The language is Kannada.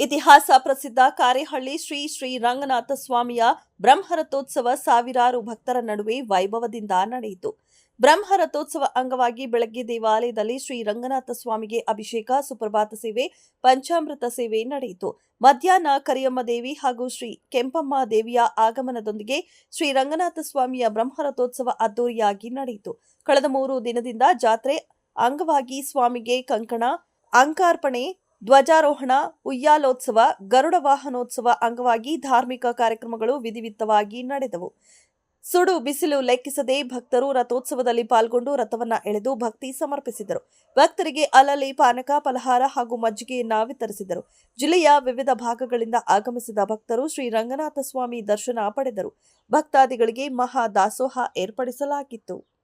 ಇತಿಹಾಸ ಪ್ರಸಿದ್ಧ ಕಾರೇಹಳ್ಳಿ ಶ್ರೀ ಶ್ರೀ ರಂಗನಾಥ ಸ್ವಾಮಿಯ ಬ್ರಹ್ಮರಥೋತ್ಸವ ಸಾವಿರಾರು ಭಕ್ತರ ನಡುವೆ ವೈಭವದಿಂದ ನಡೆಯಿತು. ಬ್ರಹ್ಮರಥೋತ್ಸವ ಅಂಗವಾಗಿ ಬೆಳಗ್ಗೆ ದೇವಾಲಯದಲ್ಲಿ ಶ್ರೀ ರಂಗನಾಥ ಸ್ವಾಮಿಗೆ ಅಭಿಷೇಕ, ಸುಪ್ರಭಾತ ಸೇವೆ, ಪಂಚಾಮೃತ ಸೇವೆ ನಡೆಯಿತು. ಮಧ್ಯಾಹ್ನ ಕರಿಯಮ್ಮ ದೇವಿ ಹಾಗೂ ಶ್ರೀ ಕೆಂಪಮ್ಮ ದೇವಿಯ ಆಗಮನದೊಂದಿಗೆ ಶ್ರೀ ರಂಗನಾಥ ಸ್ವಾಮಿಯ ಬ್ರಹ್ಮರಥೋತ್ಸವ ಅದ್ದೂರಿಯಾಗಿ ನಡೆಯಿತು. ಕಳೆದ ಮೂರು ದಿನದಿಂದ ಜಾತ್ರೆ ಅಂಗವಾಗಿ ಸ್ವಾಮಿಗೆ ಕಂಕಣ ಅಂಕಾರ್ಪಣೆ ಧ್ವಜಾರೋಹಣ, ಉಯ್ಯಾಲೋತ್ಸವ, ಗರುಡ ವಾಹನೋತ್ಸವ ಅಂಗವಾಗಿ ಧಾರ್ಮಿಕ ಕಾರ್ಯಕ್ರಮಗಳು ವಿಧಿವಿತ್ತವಾಗಿ ನಡೆದವು. ಸುಡು ಬಿಸಿಲು ಲೆಕ್ಕಿಸದೆ ಭಕ್ತರು ರಥೋತ್ಸವದಲ್ಲಿ ಪಾಲ್ಗೊಂಡು ರಥವನ್ನ ಎಳೆದು ಭಕ್ತಿ ಸಮರ್ಪಿಸಿದರು. ಭಕ್ತರಿಗೆ ಅಲ್ಲಲ್ಲಿ ಪಾನಕ, ಫಲಹಾರ ಹಾಗೂ ಮಜ್ಜಿಗೆಯನ್ನ ವಿತರಿಸಿದರು. ಜಿಲ್ಲೆಯ ವಿವಿಧ ಭಾಗಗಳಿಂದ ಆಗಮಿಸಿದ ಭಕ್ತರು ಶ್ರೀ ರಂಗನಾಥ ಸ್ವಾಮಿ ದರ್ಶನ ಪಡೆದರು. ಭಕ್ತಾದಿಗಳಿಗೆ ಮಹಾ ದಾಸೋಹ ಏರ್ಪಡಿಸಲಾಗಿತ್ತು.